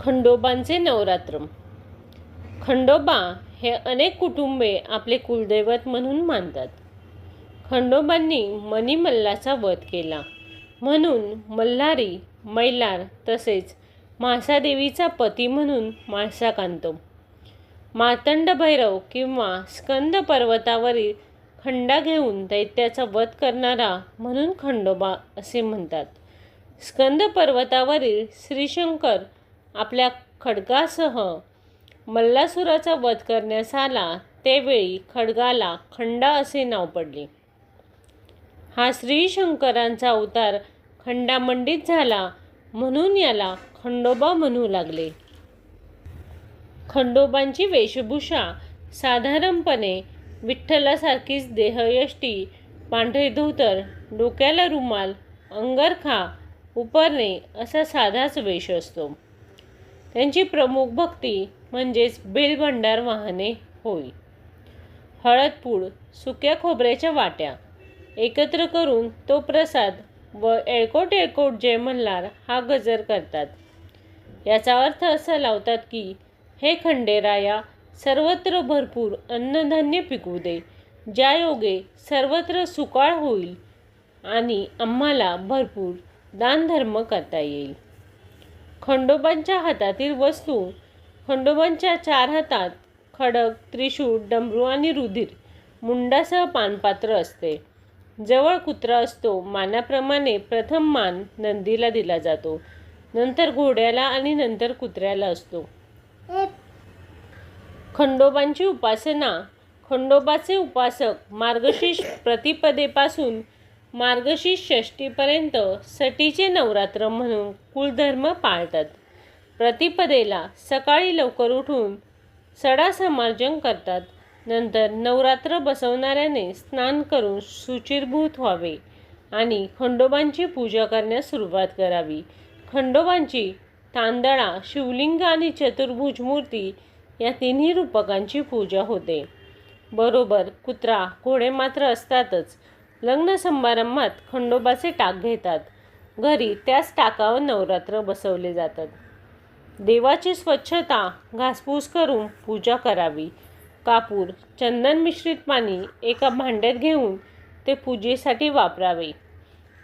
खंडोबांचे नवरात्र. खंडोबा हे अनेक कुटुंबे आपले कुलदैवत म्हणून मानतात. खंडोबांनी मणिमल्लाचा वध केला. म्हणून मल्हारी मैलार तसेच मासादेवीचा पती म्हणून म्हाळसा कांतो. भैरव किंवा स्कंद पर्वतावरील खंडा घेऊन दैत्याचा वध करणारा म्हणून खंडोबा असे म्हणतात. स्कंद पर्वतावरील श्रीशंकर आपल्या खड्गासह मल्लासुराचा वध करण्यास आला त्यावेळी खड्गाला खंडा असे नाव पडले. हा श्रीशंकरांचा अवतार खंडामंडित झाला म्हणून याला खंडोबा म्हणू लागले. खंडोबांची वेशभूषा साधारणपणे विठ्ठलासारखीच देहयष्टी पांढरे धोतर डोक्याला रुमाल अंगरखा उपरणे असा साधाच वेश असतो. त्यांची प्रमुख भक्ती म्हणजेच बेलभंडार वाहने होय. हळदपूड सुक्या खोबऱ्याच्या वाट्या. एकत्र करून तो प्रसाद व एळकोट एळकोट जय मल्हार हा गजर करतात. याचा अर्थ असा लावतात की हे खंडेराया सर्वत्र भरपूर अन्नधान्य पिकवू दे. ज्या योगे सर्वत्र सुकाळ होईल आणि आम्हाला भरपूर दानधर्म करता येईल. खंडोबांच्या हातातील वस्तू खंडोबांच्या चार हातात खडक त्रिशूळ डमरू आणि रुधिर मुंडासह पानपात्र असते. जवळ कुत्रा असतो मानाप्रमाणे प्रथम मान नंदीला दिला जातो. नंतर घोड्याला आणि नंतर कुत्र्याला असतो. खंडोबांची उपासना खंडोबाचे उपासक मार्गशीर्ष प्रतिपदेपासून मार्गशीर्ष षष्टीपर्यंत सटीचे नवरात्र म्हणून कुलधर्म पाळतात. प्रतिपदेला सकाळी लवकर उठून सडा समार्जन करतात. नंतर नवरात्र बसवणाऱ्याने स्नान करून सुचिरभूत व्हावे आणि खंडोबांची पूजा करण्यास सुरुवात करावी. खंडोबांची तांदळा शिवलिंग आणि चतुर्भुज मूर्ती या तिन्ही रूपकांची पूजा होते. बरोबर कुत्रा घोडे मात्र असतातच. लग्न समारंभात खंडोबाचे टाक घेतात. घरी त्याच टाकावर नवरात्र बसवले जातात. देवाची स्वच्छता घासपूस करून पूजा करावी. कापूर चंदन मिश्रित पाणी एका भांड्यात घेऊन ते पूजेसाठी वापरावे.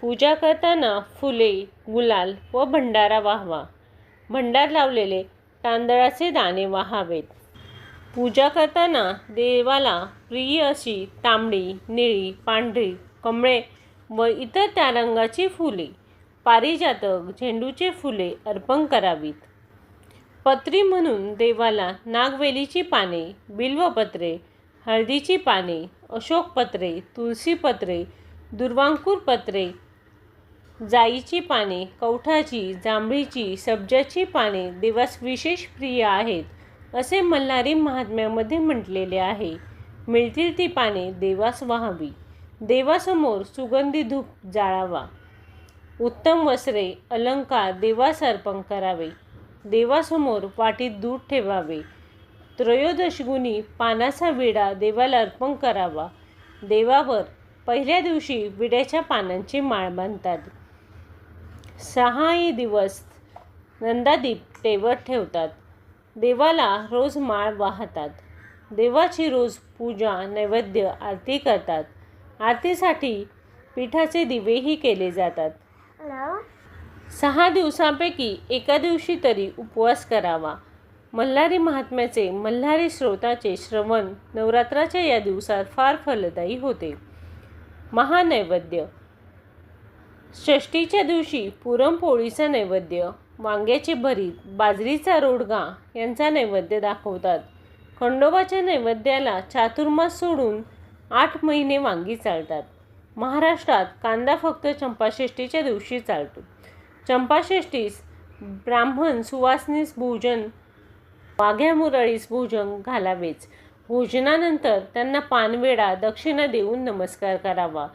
पूजा करताना फुले गुलाल व भंडारा वाहवा. भंडार लावलेले तांदळाचे दाणे वाहावेत. पूजा करताना देवाला प्रिय अशी तांबडी निळी पांढरी कमळे व इतर त्या रंगाची फुले पारिजातक झेंडूचे फुले अर्पण करावीत. पत्री म्हणून देवाला नागवेलीची पाने बिल्वपत्रे हळदीची पाने अशोकपत्रे तुळशीपत्रे दुर्वांकूर पत्रे जाईची पाने कवठाची जांभळीची सब्जाची पाने देवास विशेष प्रिय आहेत असे मल्हारी महात्म्यामध्ये म्हटलेले आहे. मिळतील ती पाने देवास व्हावी. देवासमोर सुगंधी धूप जाळावा. उत्तम वस्त्रे अलंकार देवास अर्पण करावे. देवासमोर वाटीत दूध ठेवावे. त्रयोदशगुणी पानाचा विडा देवाला अर्पण करावा. देवावर पहिल्या दिवशी विड्याच्या पानांची माळ बांधतात. सहाही दिवस नंदादीप टेवत ठेवतात. देवाला रोज माळ वाहतात. देवाची रोज पूजा नैवेद्य आरती करतात. आरतीसाठी पिठाचे दिवेही केले जातात. सहा दिवसांपैकी एका दिवशी तरी उपवास करावा. मल्हारी महात्म्याचे मल्हारी श्रोताचे श्रवण नवरात्राच्या या दिवसात फार फलदायी होते. महानैवेद्य. षष्टीच्या दिवशी पुरणपोळीचा नैवेद्य वांग्याचे भरीत बाजरीचा रोडगा यांचा नैवेद्य दाखवतात. खंडोबाच्या नैवेद्याला चातुर्मास सोडून आठ महिने वांगी चालतात. महाराष्ट्रात कांदा फक्त चंपाषष्ठीच्या दिवशी चालतो. चंपाषष्ठीस ब्राह्मण सुवासनीस भोजन वाघ्या मुरळीस भोजन घालावेच. भोजनानंतर त्यांना पानवेडा दक्षिणा देऊन नमस्कार करावा.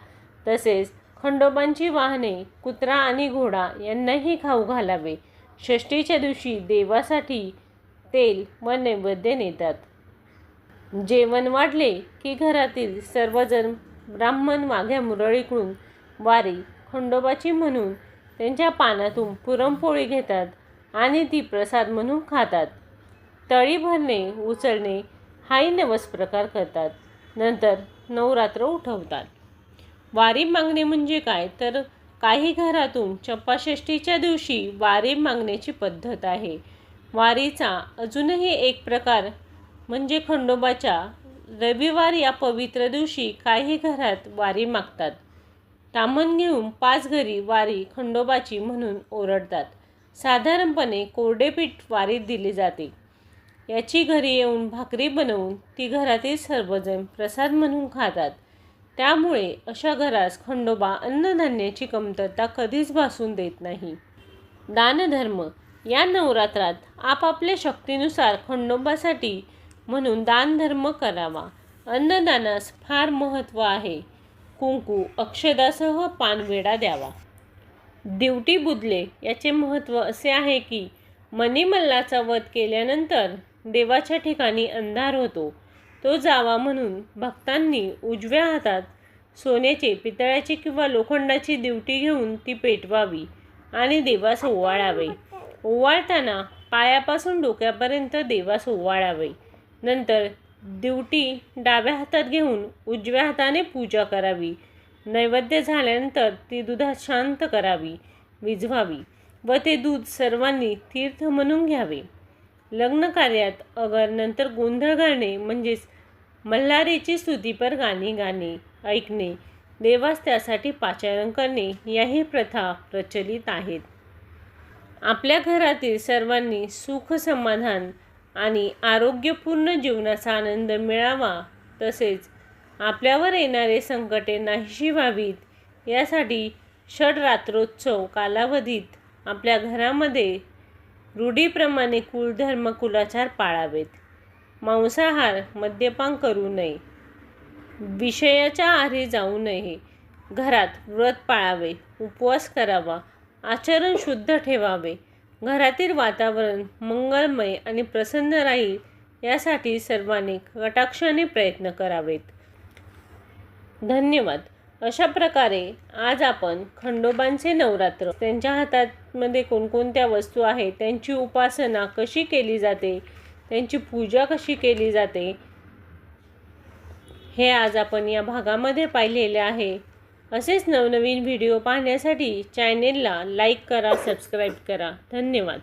तसेच खंडोबांची वाहने कुत्रा आणि घोडा यांनाही खाऊ घालावे. षष्टीच्या दिवशी देवासाठी तेल व नैवेद्य नेतात. जेवण वाढले की घरातील सर्वजण ब्राह्मण वाघ्या मुरळीकडून वारी खंडोबाची म्हणून त्यांच्या पानातून पुरणपोळी घेतात आणि ती प्रसाद म्हणून खातात. तळी भरणे उचलणे हाही नवस प्रकार करतात. नंतर नवरात्र उठवतात. वारी मागणे म्हणजे काय? तर काही घरातून चंपाषष्ठीच्या दिवशी वारी मागण्याची पद्धत आहे. वारीचा अजूनही एक प्रकार म्हणजे खंडोबाच्या रविवार या पवित्र दिवशी काही घरात वारी मागतात. तामण घेऊन पाच घरी वारी खंडोबाची म्हणून ओरडतात. साधारणपणे कोरडेपीठ वारीत दिली जाते. याची घरी येऊन भाकरी बनवून ती घरातील सर्वजण प्रसाद म्हणून खातात. त्यामुळे अशा घरास खंडोबा अन्नधान्याची कमतरता कधीच भासून देत नाही. दानधर्म या नवरात्रात आपापल्या शक्तीनुसार खंडोबासाठी म्हणून दानधर्म करावा. अन्नदानास फार महत्त्व आहे. कुंकू अक्षदासह पानवेडा द्यावा. दिवटी बुदले याचे महत्त्व असे आहे की मणिमल्लाचा वध केल्यानंतर देवाच्या ठिकाणी अंधार होतो. तो जावा म्हणून भक्तांनी उजव्या हातात सोन्याचे पितळ्याची किंवा लोखंडाची दिवटी घेऊन ती पेटवावी आणि देवास ओवाळावे. ओवाळताना पायापासून डोक्यापर्यंत देवास ओवाळावे. नंतर दिवटी डाव्या हातात घेऊन उजव्या हाताने पूजा करावी. नैवेद्य झाल्यानंतर ती दुधात शांत करावी विझवावी व ते दूध सर्वांनी तीर्थ म्हणून घ्यावे. लग्न कार्यात अगर नंतर गोंधळ घालणे म्हणजेच मल्हारीची स्तुतीपर गाणी गाणे ऐकणे देवास त्यासाठी पाचारण करणे याही प्रथा प्रचलित आहेत. आपल्या घरातील सर्वांनी सुख समाधान आणि आरोग्यपूर्ण जीवनाचा आनंद मिळावा तसेच आपल्यावर येणारे संकटे नाहीशी व्हावीत यासाठी षडरात्रोत्सव कालावधीत आपल्या घरामध्ये रूढीप्रमाणे कुलधर्म कुलाचार पाळावेत. मांसाहार मद्यपान करू नये. विषयाच्या आहारी जाऊ नये. घरात व्रत पाळावे उपवास करावा आचरण शुद्ध ठेवावे घरातील वातावरण मंगलमय आणि प्रसन्न राहील यासाठी सर्वांनी कटाक्षाने प्रयत्न करावेत. धन्यवाद. अशा प्रकारे आज आपण खंडोबांचे नवरात्र त्यांच्या हातामध्ये कोणकोणत्या वस्तू आहेत त्यांची उपासना कशी केली जाते त्यांची पूजा कशी केली जाते हे आज आपण या भागामध्ये पाहिलेले आहे. असेच नवनवीन व्हिडिओ पाहण्यासाठी चॅनेलला लाईक करा सबस्क्राईब करा. धन्यवाद.